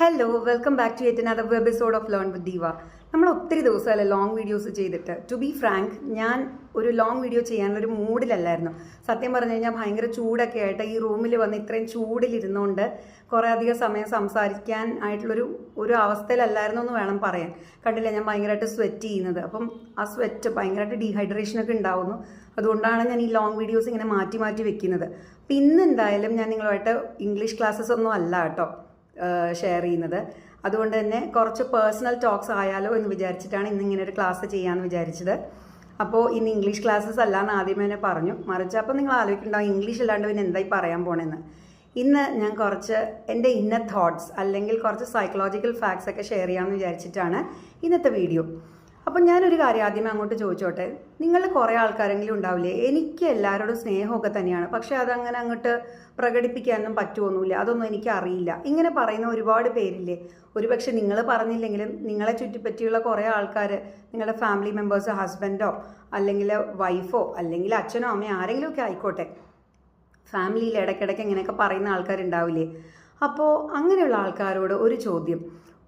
Hello welcome back to yet another episode of learn with Deeva നമ്മൾ ഒത്തിരി ദിവസമല്ലേ long videos ചെയ്തിട്ട്? To be frank ഞാൻ ഒരു ലോങ് വീഡിയോ ചെയ്യാനുള്ള ഒരു മൂഡിലല്ലായിരുന്നു. സത്യം പറഞ്ഞു കഴിഞ്ഞാൽ ഭയങ്കര ചൂടൊക്കെ ആയിട്ട് ഈ റൂമിൽ വന്ന് ഇത്രയും ചൂടിലിരുന്നുകൊണ്ട് കുറേ അധികം സമയം സംസാരിക്കാൻ ആയിട്ടുള്ളൊരു ഒരു അവസ്ഥയിലല്ലായിരുന്നു എന്ന് വേണം പറയാൻ. കണ്ടില്ല ഞാൻ ഭയങ്കരമായിട്ട് സ്വെറ്റ് ചെയ്യുന്നത്. അപ്പം ആ സ്വെറ്റ് ഭയങ്കരമായിട്ട് ഡീഹൈഡ്രേഷനൊക്കെ ഉണ്ടാവുന്നു. അതുകൊണ്ടാണ് ഞാൻ ഈ ലോങ് വീഡിയോസ് ഇങ്ങനെ മാറ്റി മാറ്റി വെക്കുന്നത്. അപ്പം ഇന്ന് എന്തായാലും ഞാൻ നിങ്ങളുമായിട്ട് ഇംഗ്ലീഷ് ക്ലാസ്സസ് ഒന്നും അല്ല കേട്ടോ. ഷെയർ ചെയ്യുന്നത്. അതുകൊണ്ട് തന്നെ കുറച്ച് പേഴ്സണൽ ടോക്സ് ആയാലോ എന്ന് വിചാരിച്ചിട്ടാണ് ഇന്ന് ഇങ്ങനെ ഒരു ക്ലാസ് ചെയ്യാമെന്ന് വിചാരിച്ചത്. അപ്പോൾ ഇന്ന് ഇംഗ്ലീഷ് ക്ലാസ്സസ് അല്ല എന്ന് ആദ്യമേ തന്നെ പറഞ്ഞു. മറിച്ച് അപ്പോൾ നിങ്ങൾ ആലോചിക്കുന്നുണ്ടാവും ഇംഗ്ലീഷ് അല്ലാണ്ട് പിന്നെ എന്തായി പറയാൻ പോണെന്ന്. ഇന്ന് ഞാൻ കുറച്ച് എന്റെ ഇന്ന തോട്ട്സ് അല്ലെങ്കിൽ കുറച്ച് സൈക്കോളജിക്കൽ ഫാക്ട്സ് ഒക്കെ ഷെയർ ചെയ്യാമെന്ന് വിചാരിച്ചിട്ടാണ് ഇന്നത്തെ വീഡിയോ അപ്പം ഞാനൊരു കാര്യം ആദ്യമേ അങ്ങോട്ട് ചോദിച്ചോട്ടെ? നിങ്ങൾ കുറേ ആൾക്കാരെങ്കിലും ഉണ്ടാവില്ലേ? എനിക്ക് എല്ലാവരോടും സ്നേഹമൊക്കെ തന്നെയാണ്. പക്ഷെ അതങ്ങനെ അങ്ങോട്ട് പ്രകടിപ്പിക്കാനൊന്നും പറ്റുമൊന്നുമില്ല അതൊന്നും എനിക്ക് അറിയില്ല. ഇങ്ങനെ പറയുന്ന ഒരുപാട് പേരില്ലേ? ഒരുപക്ഷെ നിങ്ങൾ പറഞ്ഞില്ലെങ്കിലും നിങ്ങളെ ചുറ്റിപ്പറ്റിയുള്ള കുറേ ആൾക്കാർ നിങ്ങളുടെ ഫാമിലി മെമ്പേഴ്സ് ഹസ്ബൻഡോ അല്ലെങ്കിൽ വൈഫോ അല്ലെങ്കിൽ അച്ഛനോ അമ്മയോ ആരെങ്കിലുമൊക്കെ ആയിക്കോട്ടെ. ഫാമിലിയിൽ ഇടയ്ക്കിടയ്ക്ക് ഇങ്ങനെയൊക്കെ പറയുന്ന ആൾക്കാരുണ്ടാവില്ലേ? അപ്പോൾ അങ്ങനെയുള്ള ആൾക്കാരോട് ഒരു ചോദ്യം.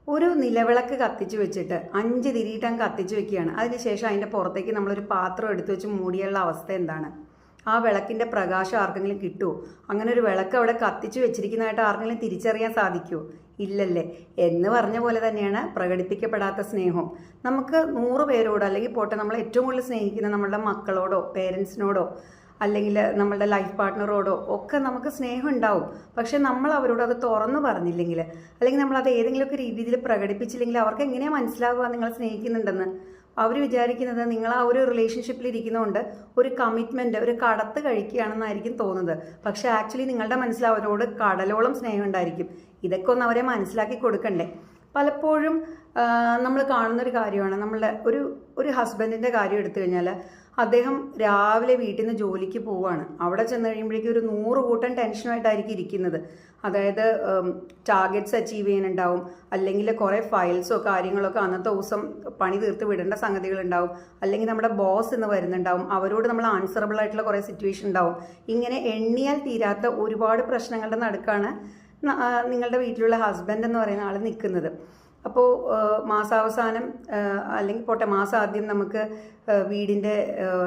ഒരു നിലവിളക്ക് കത്തിച്ച് വെച്ചിട്ട് അഞ്ച് തിരിയിട്ടം കത്തിച്ച് വെക്കുകയാണ്. അതിനുശേഷം അതിന്റെ പുറത്തേക്ക് നമ്മളൊരു പാത്രം എടുത്തു വെച്ച് മൂടിയുള്ള അവസ്ഥ എന്താണ്? ആ വിളക്കിന്റെ പ്രകാശം ആർക്കെങ്കിലും കിട്ടുമോ അങ്ങനെ ഒരു വിളക്ക് അവിടെ കത്തിച്ച് വെച്ചിരിക്കുന്നതായിട്ട് ആർക്കെങ്കിലും തിരിച്ചറിയാൻ സാധിക്കുമോ ഇല്ലല്ലേ. എന്ന് പറഞ്ഞ പോലെ തന്നെയാണ് പ്രകടിപ്പിക്കപ്പെടാത്ത സ്നേഹം. നമുക്ക് നൂറ് പേരോടോ അല്ലെങ്കിൽ പോട്ടെ നമ്മൾ ഏറ്റവും കൂടുതൽ സ്നേഹിക്കുന്ന നമ്മളുടെ മക്കളോടോ പേരൻസിനോടോ അല്ലെങ്കിൽ നമ്മളുടെ ലൈഫ് പാർട്ട്ണറോടോ ഒക്കെ നമുക്ക് സ്നേഹം ഉണ്ടാവും. പക്ഷെ നമ്മൾ അവരോട് അത് തുറന്നു പറഞ്ഞില്ലെങ്കിൽ അല്ലെങ്കിൽ നമ്മൾ അത് ഏതെങ്കിലുമൊക്കെ രീതിയിൽ പ്രകടിപ്പിച്ചില്ലെങ്കിൽ അവർക്ക് എങ്ങനെയാണ് മനസ്സിലാവുക നിങ്ങൾ സ്നേഹിക്കുന്നുണ്ടെന്ന്? അവർ വിചാരിക്കുന്നത് നിങ്ങൾ ആ ഒരു റിലേഷൻഷിപ്പിൽ ഇരിക്കുന്നതുകൊണ്ട് ഒരു കമ്മിറ്റ്മെന്റ് ഒരു കടത്ത് കഴിക്കുകയാണെന്നായിരിക്കും തോന്നുന്നത്. പക്ഷേ ആക്ച്വലി നിങ്ങളുടെ മനസ്സിൽ അവരോട് കടലോളം സ്നേഹം ഉണ്ടായിരിക്കും. ഇതൊക്കെ ഒന്ന് അവരെ മനസ്സിലാക്കി കൊടുക്കണ്ടേ? പലപ്പോഴും നമ്മൾ കാണുന്നൊരു കാര്യമാണ്. നമ്മളുടെ ഒരു ഒരു ഹസ്ബൻഡിന്റെ കാര്യം എടുത്തു കഴിഞ്ഞാൽ അദ്ദേഹം രാവിലെ വീട്ടിൽ നിന്ന് ജോലിക്ക് പോവുകയാണ്. അവിടെ ചെന്ന് കഴിയുമ്പോഴേക്കും ഒരു നൂറ് കൂട്ടം ടെൻഷനുമായിട്ടായിരിക്കും ഇരിക്കുന്നത്. അതായത് ടാർഗറ്റ്സ് അച്ചീവ് ചെയ്യാനുണ്ടാവും. അല്ലെങ്കിൽ കുറേ ഫയൽസോ കാര്യങ്ങളൊക്കെ അന്നത്തെ ദിവസം പണി തീർത്ത് വിടേണ്ട സംഗതികളുണ്ടാവും അല്ലെങ്കിൽ നമ്മുടെ ബോസ് എന്ന് വരുന്നുണ്ടാവും. അവരോട് നമ്മൾ ആൻസറബിൾ ആയിട്ടുള്ള കുറേ സിറ്റുവേഷൻ ഉണ്ടാവും. ഇങ്ങനെ എണ്ണിയാൽ തീരാത്ത ഒരുപാട് പ്രശ്നങ്ങളുടെ നടുക്കാണ് നിങ്ങളുടെ വീട്ടിലുള്ള ഹസ്ബൻഡ് എന്ന് പറയുന്ന ആൾ നിൽക്കുന്നത്. അപ്പോൾ മാസാവസാനം അല്ലെങ്കിൽ പോട്ടെ മാസം ആദ്യം നമുക്ക് വീടിന്റെ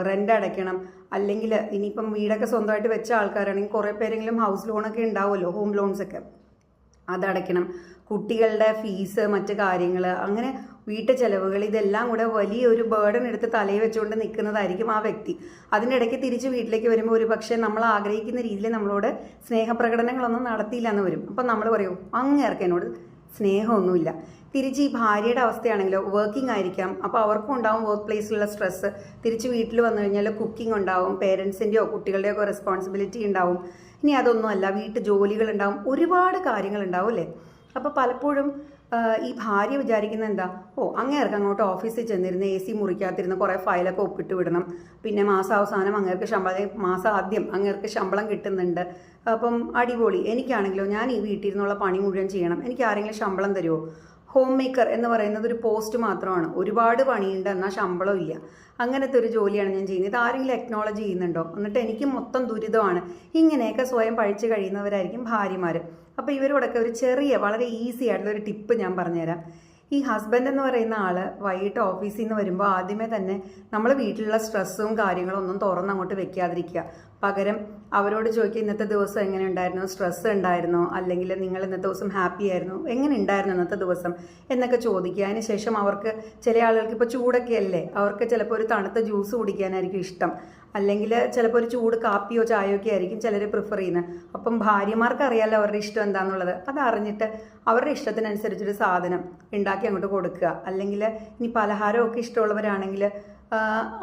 റെന്റ് അടയ്ക്കണം. അല്ലെങ്കിൽ ഇനിയിപ്പം വീടൊക്കെ സ്വന്തമായിട്ട് വെച്ച ആൾക്കാരാണെങ്കിൽ കുറേ പേരെങ്കിലും ഹൗസ് ലോണൊക്കെ ഉണ്ടാവുമല്ലോ ഹോം ലോൺസൊക്കെ അതടയ്ക്കണം. കുട്ടികളുടെ ഫീസ് മറ്റ് കാര്യങ്ങൾ അങ്ങനെ വീട്ടു ചെലവുകൾ ഇതെല്ലാം കൂടെ വലിയൊരു ബേർഡൻ എടുത്ത് തലയിൽ വെച്ചുകൊണ്ട് നിൽക്കുന്നതായിരിക്കും ആ വ്യക്തി. അതിനിടയ്ക്ക് തിരിച്ച് വീട്ടിലേക്ക് വരുമ്പോൾ ഒരു പക്ഷേ നമ്മൾ ആഗ്രഹിക്കുന്ന രീതിയിൽ നമ്മളോട് സ്നേഹപ്രകടനങ്ങളൊന്നും നടത്തിയില്ല എന്ന് വരും. അപ്പം നമ്മൾ പറയും അങ്ങേർക്ക് എന്നോട് സ്നേഹമൊന്നുമില്ല. തിരിച്ച് ഈ ഭാര്യയുടെ അവസ്ഥയാണെങ്കിലോ വർക്കിംഗ് ആയിരിക്കാം. അപ്പോൾ അവർക്കും ഉണ്ടാവും വർക്ക് പ്ലേസിലുള്ള സ്ട്രെസ്സ് തിരിച്ച് വീട്ടിൽ വന്നു കഴിഞ്ഞാൽ കുക്കിംഗ് ഉണ്ടാവും പേരൻസിന്റെയോ കുട്ടികളുടെയോ ഒക്കെ റെസ്പോൺസിബിലിറ്റി ഉണ്ടാവും. ഇനി അതൊന്നുമല്ല വീട്ടു ജോലികൾ ഉണ്ടാവും. ഒരുപാട് കാര്യങ്ങൾ ഉണ്ടാവും അല്ലേ? അപ്പോൾ പലപ്പോഴും ഈ ഭാര്യ വിചാരിക്കുന്ന എന്താ? ഓ അങ്ങേർക്ക് അങ്ങോട്ട് ഓഫീസിൽ ചെന്നിരുന്ന് എ സി മുറിക്കാത്തിരുന്ന് കുറേ ഫയലൊക്കെ ഒപ്പിട്ട് വിടണം. പിന്നെ മാസാവസാനം അങ്ങേർക്ക് ശമ്പളം മാസം ആദ്യം അങ്ങേർക്ക് ശമ്പളം കിട്ടുന്നുണ്ട്. അപ്പം അടിപൊളി. എനിക്കാണെങ്കിലോ ഞാൻ ഈ വീട്ടിൽ നിന്നുള്ള പണി മുഴുവൻ ചെയ്യണം. എനിക്ക് ആരെങ്കിലും ശമ്പളം തരുമോ ഹോം മേക്കർ എന്ന് പറയുന്നത് ഒരു പോസ്റ്റ് മാത്രമാണ്. ഒരുപാട് പണിയുണ്ട് എന്നാൽ ശമ്പളം ഇല്ല. അങ്ങനത്തെ ഒരു ജോലിയാണ് ഞാൻ ചെയ്യുന്നത്. ഇത് ആരെങ്കിലും അക്നോളജ് ചെയ്യുന്നുണ്ടോ? എന്നിട്ട് എനിക്ക് മൊത്തം ദുരിതമാണ്. ഇങ്ങനെയൊക്കെ സ്വയം പഴിച്ചു കഴിയുന്നവരായിരിക്കും ഭാര്യമാർ അപ്പോൾ ഇവരോടൊക്കെ ഒരു ചെറിയ വളരെ ഈസി ആയിട്ടുള്ള ഒരു ടിപ്പ് ഞാൻ പറഞ്ഞുതരാം. ഈ ഹസ്ബൻഡ് എന്ന് പറയുന്ന ആൾ വൈകിട്ട് ഓഫീസിൽ നിന്ന് വരുമ്പോൾ ആദ്യമേ തന്നെ നമ്മൾ വീട്ടിലുള്ള സ്ട്രെസ്സും കാര്യങ്ങളും ഒന്നും തുറന്ന് അങ്ങോട്ട് വെക്കാതിരിക്കുക. പകരം അവരോട് ചോദിക്കുക ഇന്നത്തെ ദിവസം എങ്ങനെ ഉണ്ടായിരുന്നു? സ്ട്രെസ് ഉണ്ടായിരുന്നോ? അല്ലെങ്കിൽ നിങ്ങൾ ഇന്നത്തെ ദിവസം ഹാപ്പി ആയിരുന്നു? എങ്ങനെ ഉണ്ടായിരുന്നു ഇന്നത്തെ ദിവസം? എന്നൊക്കെ ചോദിക്കുക. അതിന് ശേഷം അവർക്ക് ചില ആളുകൾക്ക് ഇപ്പോൾ ചൂടൊക്കെ അല്ലേ? അവർക്ക് ചിലപ്പോൾ ഒരു തണുത്ത ജ്യൂസ് കുടിക്കാനായിരിക്കും ഇഷ്ടം. അല്ലെങ്കിൽ ചിലപ്പോൾ ഒരു ചൂട് കാപ്പിയോ ചായയോ ഒക്കെ ആയിരിക്കും ചിലർ പ്രിഫർ ചെയ്യുന്നത് അപ്പം ഭാര്യമാർക്ക് അറിയാമല്ലോ അവരുടെ ഇഷ്ടം എന്താണെന്നുള്ളത് അത് അറിഞ്ഞിട്ട് അവരുടെ ഇഷ്ടത്തിനനുസരിച്ചൊരു സാധനം ഉണ്ടാക്കി അങ്ങോട്ട് കൊടുക്കുക. അല്ലെങ്കിൽ ഇനി പലഹാരമൊക്കെ ഇഷ്ടമുള്ളവരാണെങ്കിൽ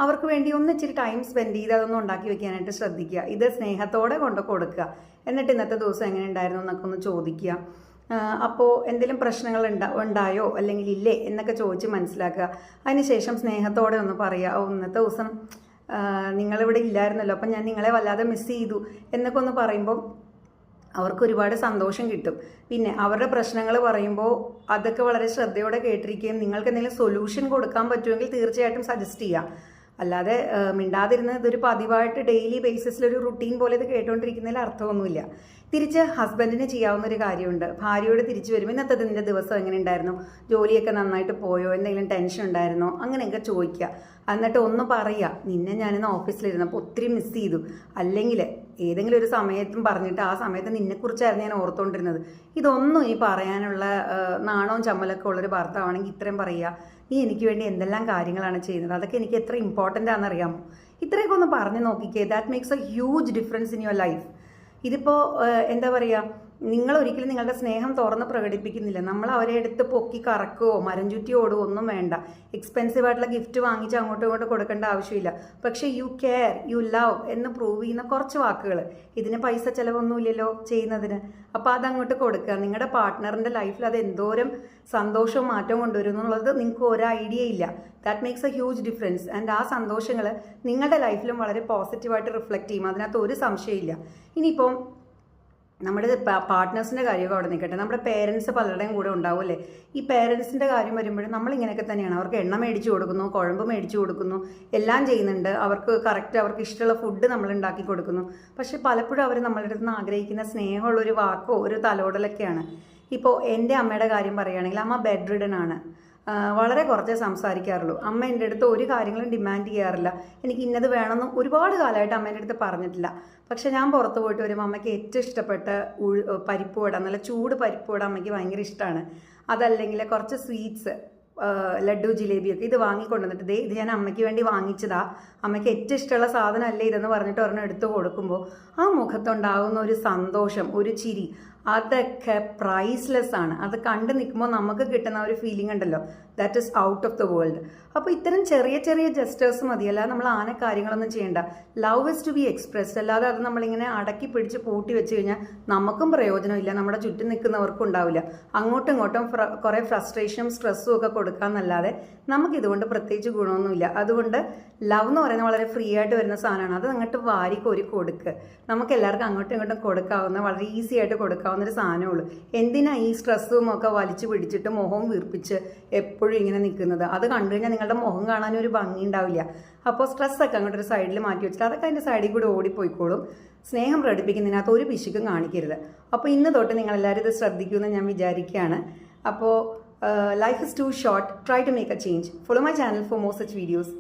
അവർക്ക് വേണ്ടി ഒന്ന് ഇച്ചിരി ടൈം സ്പെൻഡ് ചെയ്ത് അതൊന്നും ഉണ്ടാക്കി വെക്കാനായിട്ട് ശ്രദ്ധിക്കുക. ഇത് സ്നേഹത്തോടെ കൊണ്ട് കൊടുക്കുക. എന്നിട്ട് ഇന്നത്തെ ദിവസം എങ്ങനെ ഉണ്ടായിരുന്നു എന്നൊക്കെ ഒന്ന് ചോദിക്കുക. അപ്പോൾ എന്തെങ്കിലും പ്രശ്നങ്ങൾ ഉണ്ടാ ഉണ്ടായോ അല്ലെങ്കിൽ ഇല്ലേ എന്നൊക്കെ ചോദിച്ച് മനസ്സിലാക്കുക. അതിനുശേഷം സ്നേഹത്തോടെ ഒന്ന് പറയുക ഓ ഇന്നത്തെ ദിവസം നിങ്ങളിവിടെ ഇല്ലായിരുന്നല്ലോ അപ്പം ഞാൻ നിങ്ങളെ വല്ലാതെ മിസ് ചെയ്തു എന്നൊക്കെ ഒന്ന് പറയുമ്പോൾ അവർക്ക് ഒരുപാട് സന്തോഷം കിട്ടും. പിന്നെ അവരുടെ പ്രശ്നങ്ങൾ പറയുമ്പോൾ അതൊക്കെ വളരെ ശ്രദ്ധയോടെ കേട്ടിരിക്കുകയും നിങ്ങൾക്ക് എന്തെങ്കിലും സൊല്യൂഷൻ കൊടുക്കാൻ പറ്റുമെങ്കിൽ തീർച്ചയായിട്ടും സജസ്റ്റ് ചെയ്യാം. അല്ലാതെ മിണ്ടാതിരുന്ന് ഇതൊരു പതിവായിട്ട് ഡെയിലി ബേസിസിൽ ഒരു റുട്ടീൻ പോലെ ഇത് കേട്ടോണ്ടിരിക്കുന്നതിൽ അർത്ഥമൊന്നുമില്ല. തിരിച്ച് ഹസ്ബൻഡിന് ചെയ്യാവുന്ന ഒരു കാര്യമുണ്ട്. ഭാര്യയോട് തിരിച്ചു വരുമ്പോൾ ഇന്നത്തെ ഇതിന്റെ ദിവസം എങ്ങനെ ഉണ്ടായിരുന്നു? ജോലിയൊക്കെ നന്നായിട്ട് പോയോ? എന്തെങ്കിലും ടെൻഷൻ ഉണ്ടായിരുന്നോ? അങ്ങനെയൊക്കെ ചോദിക്കുക. എന്നിട്ട് ഒന്ന് പറയുക നിന്നെ ഞാനിന്ന് ഓഫീസിലിരുന്നപ്പോൾ ഒത്തിരി മിസ് ചെയ്തു. അല്ലെങ്കിൽ ഏതെങ്കിലും ഒരു സമയത്തും പറഞ്ഞിട്ട് ആ സമയത്ത് നിന്നെക്കുറിച്ചായിരുന്നു ഞാൻ ഓർത്തുകൊണ്ടിരുന്നത് ഇതൊന്നും ഈ പറയാനുള്ള നാണവും ചമ്മലൊക്കെ ഉള്ളൊരു ഭർത്താവാണെങ്കിൽ ഇത്രയും പറയുക നീ എനിക്ക് വേണ്ടി എന്തെല്ലാം കാര്യങ്ങളാണ് ചെയ്യുന്നത്? അതൊക്കെ എനിക്ക് എത്ര ഇമ്പോർട്ടന്റ് ആണെന്നറിയാമോ? ഇത്രയൊക്കെ ഒന്ന് പറഞ്ഞു നോക്കിക്കേ that makes a huge difference in your life ഇതിപ്പോൾ എന്താ പറയുക നിങ്ങൾ ഒരിക്കലും നിങ്ങളുടെ സ്നേഹം തുറന്ന് പ്രകടിപ്പിക്കുന്നില്ല. നമ്മൾ അവരെ എടുത്ത് പൊക്കി കറക്കുകയോ മരം ചുറ്റി ഓടുകയോ ഒന്നും വേണ്ട. എക്സ്പെൻസീവ് ആയിട്ടുള്ള ഗിഫ്റ്റ് വാങ്ങിച്ച് അങ്ങോട്ടും ഇങ്ങോട്ടും കൊടുക്കേണ്ട ആവശ്യമില്ല. പക്ഷേ യു കെയർ യു ലവ് എന്ന് പ്രൂവ് ചെയ്യുന്ന കുറച്ച് വാക്കുകൾ. ഇതിന് പൈസ ചിലവൊന്നുമില്ലല്ലോ ചെയ്യുന്നതിന്. അപ്പോൾ അതങ്ങോട്ട് കൊടുക്കുക. നിങ്ങളുടെ പാർട്ട്ണറിന്റെ ലൈഫിൽ അത് എന്തോരം സന്തോഷവും മാറ്റവും കൊണ്ടുവരും എന്നുള്ളത് നിങ്ങൾക്ക് ഒരു ഐഡിയ ഇല്ല. That makes a huge difference and ആ സന്തോഷങ്ങൾ നിങ്ങളുടെ ലൈഫിലും വളരെ പോസിറ്റീവായിട്ട് റിഫ്ലക്റ്റ് ചെയ്യും. അതിനകത്ത് ഒരു സംശയമില്ല ഇനിയിപ്പം നമ്മുടെ പാർട്ട്നേഴ്സിന്റെ കാര്യമൊക്കെ അവിടെ നിൽക്കട്ടെ. നമ്മുടെ പേരൻസ് പലരുടെയും കൂടെ ഉണ്ടാവുമല്ലേ ഈ പേരൻസിന്റെ കാര്യം വരുമ്പോഴും നമ്മൾ ഇങ്ങനെയൊക്കെ തന്നെയാണ്. അവർക്ക് എണ്ണ മേടിച്ചു കൊടുക്കുന്നു കുഴമ്പ് മേടിച്ചു കൊടുക്കുന്നു എല്ലാം ചെയ്യുന്നുണ്ട്. അവർക്ക് കറക്റ്റ് അവർക്ക് ഇഷ്ടമുള്ള ഫുഡ് നമ്മൾ ഉണ്ടാക്കി കൊടുക്കുന്നു. പക്ഷേ പലപ്പോഴും അവർ നമ്മളുടെ അടുത്ത് നിന്ന് ആഗ്രഹിക്കുന്ന സ്നേഹമുള്ള ഒരു വാക്കോ ഒരു തലോടലൊക്കെയാണ്. ഇപ്പോൾ എന്റെ അമ്മയുടെ കാര്യം പറയുകയാണെങ്കിൽ അമ്മ ബെഡ് റിഡൻ ആണ്. വളരെ കുറച്ചേ സംസാരിക്കാറുള്ളൂ. അമ്മ എന്റെ അടുത്ത് ഒരു കാര്യങ്ങളും ഡിമാൻഡ് ചെയ്യാറില്ല. എനിക്ക് ഇന്നത് വേണമെന്നും ഒരുപാട് കാലമായിട്ട് അമ്മേന്റെ അടുത്ത് പറഞ്ഞിട്ടില്ല. പക്ഷെ ഞാൻ പുറത്ത് പോയിട്ട് വരുമ്പോൾ അമ്മയ്ക്ക് ഏറ്റവും ഇഷ്ടപ്പെട്ട ഉഴ് പരിപ്പ് വട നല്ല ചൂട് പരിപ്പ് വട അമ്മയ്ക്ക് ഭയങ്കര ഇഷ്ടമാണ്. അതല്ലെങ്കിൽ കുറച്ച് സ്വീറ്റ്സ് ലഡു ജിലേബിയൊക്കെ ഇത് വാങ്ങിക്കൊണ്ടുവന്നിട്ട് ദേ ഇത് ഞാൻ അമ്മയ്ക്ക് വേണ്ടി വാങ്ങിച്ചതാ. അമ്മയ്ക്ക് ഏറ്റവും ഇഷ്ടമുള്ള സാധനമല്ലേ ഇതെന്ന് പറഞ്ഞിട്ട് ഒരെണ്ണം എടുത്തു കൊടുക്കുമ്പോൾ ആ മുഖത്തുണ്ടാകുന്ന ഒരു സന്തോഷം ഒരു ചിരി അതൊക്കെ പ്രൈസ്ലെസ് ആണ്. അത് കണ്ടു നിൽക്കുമ്പോൾ നമുക്ക് കിട്ടുന്ന ഒരു ഫീലിംഗ് ഉണ്ടല്ലോ. That is out of the world അപ്പോൾ ഇത്തരം ചെറിയ ചെറിയ ജസ്റ്റേഴ്സ് മതി. അല്ലാതെ നമ്മൾ ആന കാര്യങ്ങളൊന്നും ചെയ്യേണ്ട. Love is to be expressed അല്ലാതെ അത് നമ്മളിങ്ങനെ അടക്കി പിടിച്ച് പൂട്ടി വെച്ച് കഴിഞ്ഞാൽ നമുക്കും പ്രയോജനമില്ല. നമ്മുടെ ചുറ്റും നിൽക്കുന്നവർക്കും ഉണ്ടാവില്ല. അങ്ങോട്ടും ഇങ്ങോട്ടും കുറേ ഫ്രസ്ട്രേഷനും സ്ട്രെസ്സും ഒക്കെ കൊടുക്കാമെന്നല്ലാതെ നമുക്കിതുകൊണ്ട് പ്രത്യേകിച്ച് ഗുണമൊന്നുമില്ല. അതുകൊണ്ട് ലവ് എന്ന് പറയുന്നത് വളരെ ഫ്രീ ആയിട്ട് വരുന്ന സാധനമാണ്. അത് അങ്ങോട്ട് വാരി കോരി കൊടുക്ക്. നമുക്ക് എല്ലാവർക്കും അങ്ങോട്ടും ഇങ്ങോട്ടും കൊടുക്കാവുന്ന വളരെ ഈസി ആയിട്ട് കൊടുക്കാവുന്ന ഒരു സാധനമേ ഉള്ളൂ. എന്തിനാ ഈ സ്ട്രെസ്സും ഒക്കെ വലിച്ചു പിടിച്ചിട്ട് മുഖവും വീർപ്പിച്ച് ഇങ്ങനെ നിൽക്കുന്നത്. അത് കണ്ടു കഴിഞ്ഞാൽ നിങ്ങളുടെ മുഖം കാണാൻ ഒരു ഭംഗി ഉണ്ടാവില്ല. അപ്പോൾ സ്ട്രെസ്സൊക്കെ അങ്ങോട്ട് ഒരു സൈഡിൽ മാറ്റി വെച്ചിട്ട് അതൊക്കെ അതിന്റെ സൈഡിൽ കൂടി ഓടിപ്പോയിക്കോളും. സ്നേഹം പ്രകടിപ്പിക്കുന്നതിനകത്ത് ഒരു പിശുക്കും കാണിക്കരുത്. അപ്പോൾ ഇന്ന് തൊട്ട് നിങ്ങളെല്ലാവരും ഇത് ശ്രദ്ധിക്കുമെന്ന് ഞാൻ വിചാരിക്കുകയാണ്. അപ്പോൾ life is too short try to make a change follow my channel for more such videos